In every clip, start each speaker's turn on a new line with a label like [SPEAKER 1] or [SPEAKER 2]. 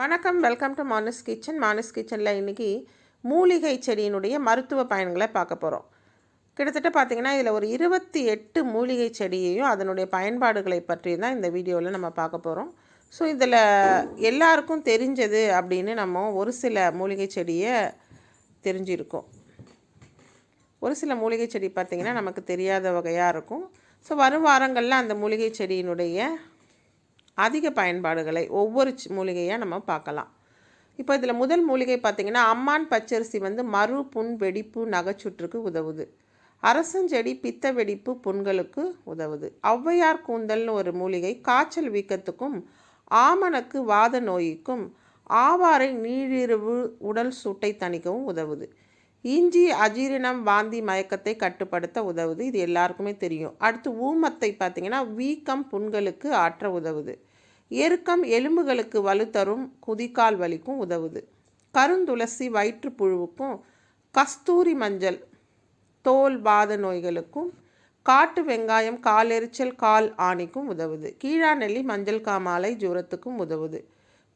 [SPEAKER 1] வணக்கம் welcome to Manas kitchen. Manas கிச்சனில் இன்றைக்கி மூலிகை செடியினுடைய மருத்துவ பயன்களை பார்க்க போகிறோம் கிட்டத்தட்ட பார்த்திங்கன்னா இதில் ஒரு இருபத்தி எட்டு மூலிகை செடியையும் அதனுடைய பயன்பாடுகளை பற்றி தான் இந்த வீடியோவில் நம்ம பார்க்க போகிறோம் ஸோ இதில் எல்லாருக்கும் தெரிஞ்சது அப்படின்னு நம்ம ஒரு சில மூலிகை செடியை தெரிஞ்சிருக்கோம். ஒரு சில மூலிகை செடி பார்த்திங்கன்னா நமக்கு தெரியாத வகையாக இருக்கும். ஸோ வரும் வாரங்களில் அந்த மூலிகை செடியினுடைய அதிக பயன்பாடுகளை ஒவ்வொரு சி- மூலிகையாக நம்ம பார்க்கலாம். இப்போ இதில் முதல் மூலிகை பார்த்திங்கன்னா அம்மான் பச்சரிசி வந்து மறு புண் வெடிப்பு நகைச்சுற்றுக்கு உதவுது. அரசஞ்செடி பித்த வெடிப்பு புண்களுக்கு உதவுது. ஔவையார் கூந்தல்னு ஒரு மூலிகை காய்ச்சல் வீக்கத்துக்கும் ஆமணக்கு வாத நோய்க்கும் ஆவாரை நீரிழிவு உடல் சூட்டை தணிக்கவும் உதவுது. இஞ்சி அஜீரணம் வாந்தி மயக்கத்தை கட்டுப்படுத்த உதவுது. இது எல்லாருக்குமே தெரியும். அடுத்து ஊமத்தை பார்த்திங்கன்னா வீக்கம் புண்களுக்கு ஆற்ற உதவுது. எருக்கம் எலும்புகளுக்கு வலு தரும் குதிக்கால் வலிக்கும் உதவுது. கருந்துளசி வயிற்றுப்புழுவுக்கும் கஸ்தூரி மஞ்சள் தோல் வாத நோய்களுக்கும் காட்டு வெங்காயம் காலெரிச்சல் கால் ஆணிக்கும் உதவுது. கீழாநெல்லி மஞ்சள் காமாலை ஜூரத்துக்கும் உதவுது.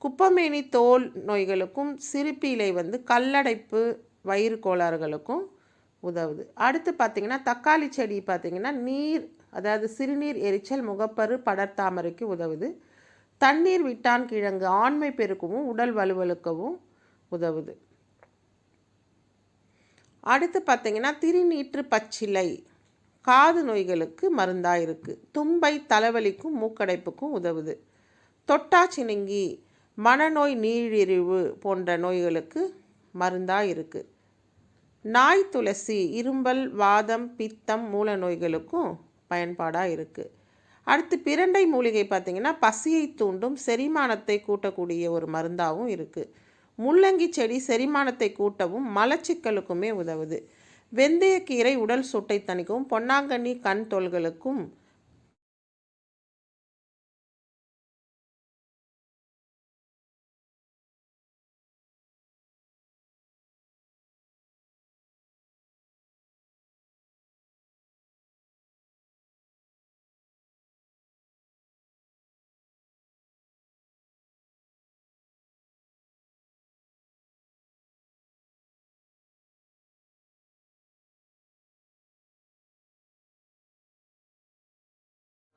[SPEAKER 1] குப்பமேனி தோல் நோய்களுக்கும் சிறுப்பீலை வந்து கல்லடைப்பு வயிறு கோளாறுகளுக்கும் உதவுது. அடுத்து பார்த்திங்கன்னா தக்காளி செடி பார்த்திங்கன்னா நீர் அதாவது சிறுநீர் எரிச்சல் முகப்பரு படர்தாமரைக்கு உதவுது. தண்ணீர் விட்டான் கிழங்கு. ஆண்மை பெருக்கவும் உடல் வலுவழுக்கவும் உதவுது. அடுத்து பார்த்தீங்கன்னா திருநீற்று பச்சிலை. காது நோய்களுக்கு மருந்தாக இருக்குது தும்பை தலைவலிக்கும் மூக்கடைப்புக்கும் உதவுது. தொட்டாச்சினுங்கி மனநோய் நீரிழிவு போன்ற நோய்களுக்கு மருந்தாக இருக்குது நாய் துளசி இரும்பல் வாதம் பித்தம் மூல நோய்களுக்கும் பயன்பாடாக இருக்குது அடுத்து பிரண்டை மூலிகை பார்த்திங்கன்னா பசியை தூண்டும் செரிமானத்தை கூட்டக்கூடிய ஒரு மருந்தாகவும் இருக்குது முள்ளங்கி செடி செரிமானத்தை கூட்டவும் மலச்சிக்கலுக்குமே உதவுது. வெந்தயக்கீரை உடல் சூட்டை தணிக்கவும் பொன்னாங்கண்ணி கண் தொல்களுக்கும்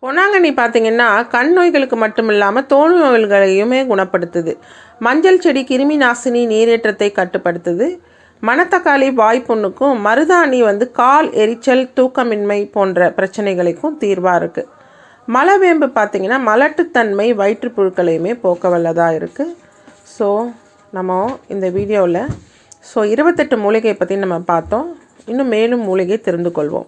[SPEAKER 1] பொன்னாங்கண்ணி பார்த்தீங்கன்னா கண் நோய்களுக்கு மட்டும் இல்லாமல் தோல் நோய்களையுமே குணப்படுத்துது. மஞ்சள் செடி கிருமி நாசினி நீரேற்றத்தை கட்டுப்படுத்துது. மணத்தக்காளி வாய்ப்புண்ணுக்கும் மருதாணி வந்து கால் எரிச்சல் தூக்கமின்மை போன்ற பிரச்சனைகளுக்கும் தீர்வாக இருக்குது மலவேம்பு பார்த்திங்கன்னா மலட்டுத்தன்மை வயிற்றுப்புழுக்களையுமே போக்க வல்லதாக இருக்குது ஸோ நம்ம இந்த வீடியோவில் ஸோ இருபத்தெட்டு மூலிகை பற்றி நம்ம பார்த்தோம். இன்னும் மேலும் மூலிகை தெரிந்து கொள்வோம்.